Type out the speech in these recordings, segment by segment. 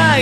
้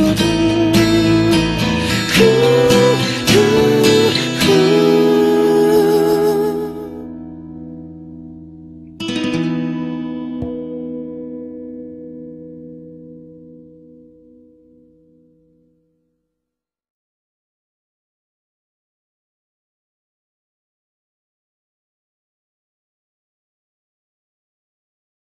shouldn't